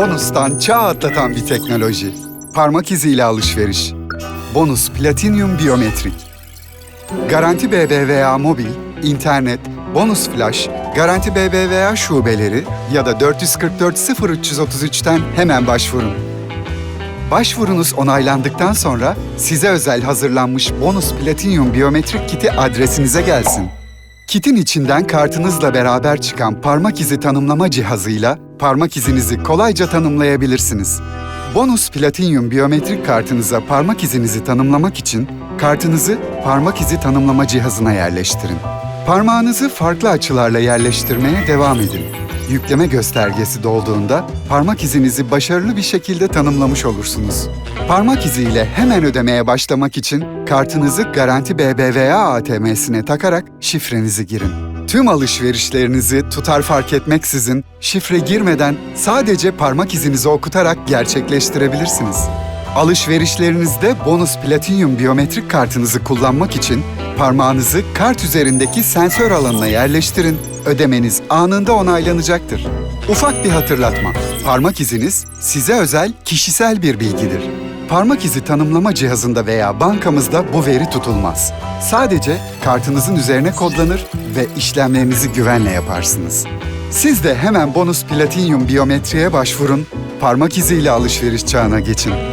Bonus'tan çağ atlatan bir teknoloji. Parmak iziyle alışveriş. Bonus Platinum Biyometrik. Garanti BBVA Mobil, internet, Bonus Flash, Garanti BBVA şubeleri ya da 444 0333'ten hemen başvurun. Başvurunuz onaylandıktan sonra size özel hazırlanmış Bonus Platinum Biyometrik kiti adresinize gelsin. Kitin içinden kartınızla beraber çıkan parmak izi tanımlama cihazıyla parmak izinizi kolayca tanımlayabilirsiniz. Bonus Platinum biyometrik kartınıza parmak izinizi tanımlamak için kartınızı parmak izi tanımlama cihazına yerleştirin. Parmağınızı farklı açılarla yerleştirmeye devam edin. Yükleme göstergesi dolduğunda parmak izinizi başarılı bir şekilde tanımlamış olursunuz. Parmak iziyle hemen ödemeye başlamak için kartınızı Garanti BBVA ATM'sine takarak şifrenizi girin. Tüm alışverişlerinizi tutar fark etmeksizin şifre girmeden sadece parmak izinizi okutarak gerçekleştirebilirsiniz. Alışverişlerinizde bonus platinum biyometrik kartınızı kullanmak için parmağınızı kart üzerindeki sensör alanına yerleştirin. Ödemeniz anında onaylanacaktır. Ufak bir hatırlatma. Parmak iziniz size özel kişisel bir bilgidir. Parmak izi tanımlama cihazında veya bankamızda bu veri tutulmaz. Sadece kartınızın üzerine kodlanır ve işlemlerinizi güvenle yaparsınız. Siz de hemen bonus platinum biyometriye başvurun, parmak iziyle alışveriş çağına geçin.